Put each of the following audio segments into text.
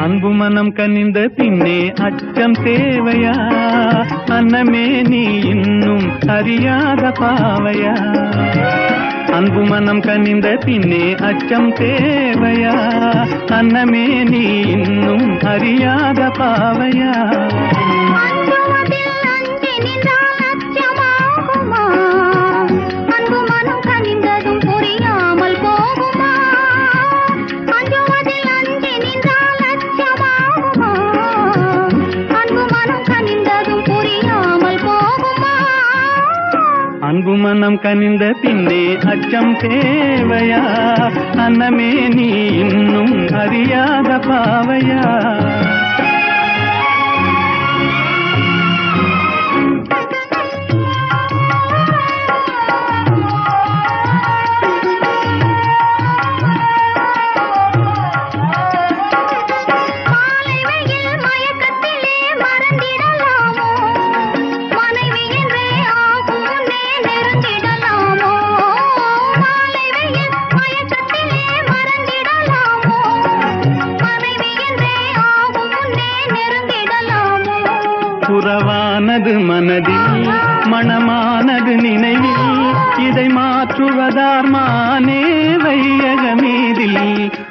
அன்பு மனம் கனிந்த பின்னே அச்சம் தேவையா? அன்னமே நீ இன்னும் அறியாத பாவையா? அன்பு மனம் கனிந்த பின்னே அச்சம் தேவையா? அன்னமே நீ இன்னும் அறியாத பாவையா? அன்பு மனம் கனிந்த பின்னே அச்சம் தேவையா? அன்னமே நீ இன்னும் அறியாத பாவையா? புறவானது மனதில் மனமானது நினைவில் இதை மாற்றுவதார் மானே வையக மீதில்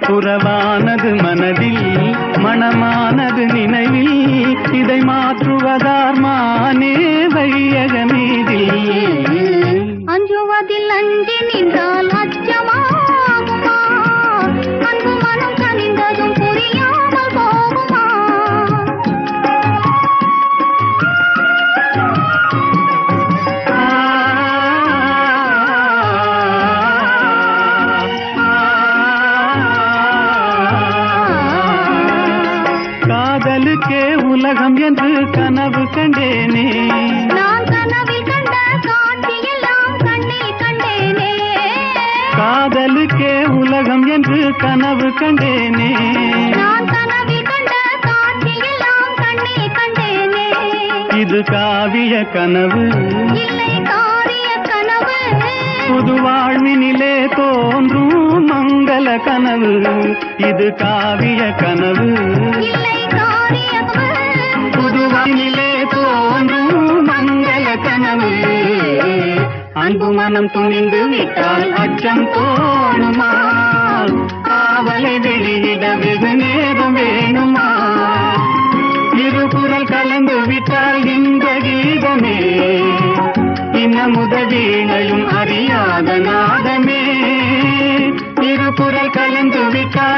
புறவானது மனதில் மனமானது நினைவில் இதை மாற்றுவதார் மானே வையக மீதில். அஞ்சுவதில் அஞ்சி நின்றால் காதலுக்கே உலகம் என்று கனவு கண்டேனே. காதலுக்கே உலகம் என்று கனவு கண்டேனே. இது காவிய கனவு. புது வாழ்வினிலே தோன்றும் மங்கள கனவு. இது காவிய கனவு. அன்பு மனம் துணிந்து விட்டால் அச்சம் தோணுமா காவலை வெளியிட வெகு நேரம் வேணுமா இருபுறல் கலந்து விட்டால் இந்த கீதமே. இனமுத வீணையும் அறியாத நாதமே. இருபுறல் கலந்து விட்டால்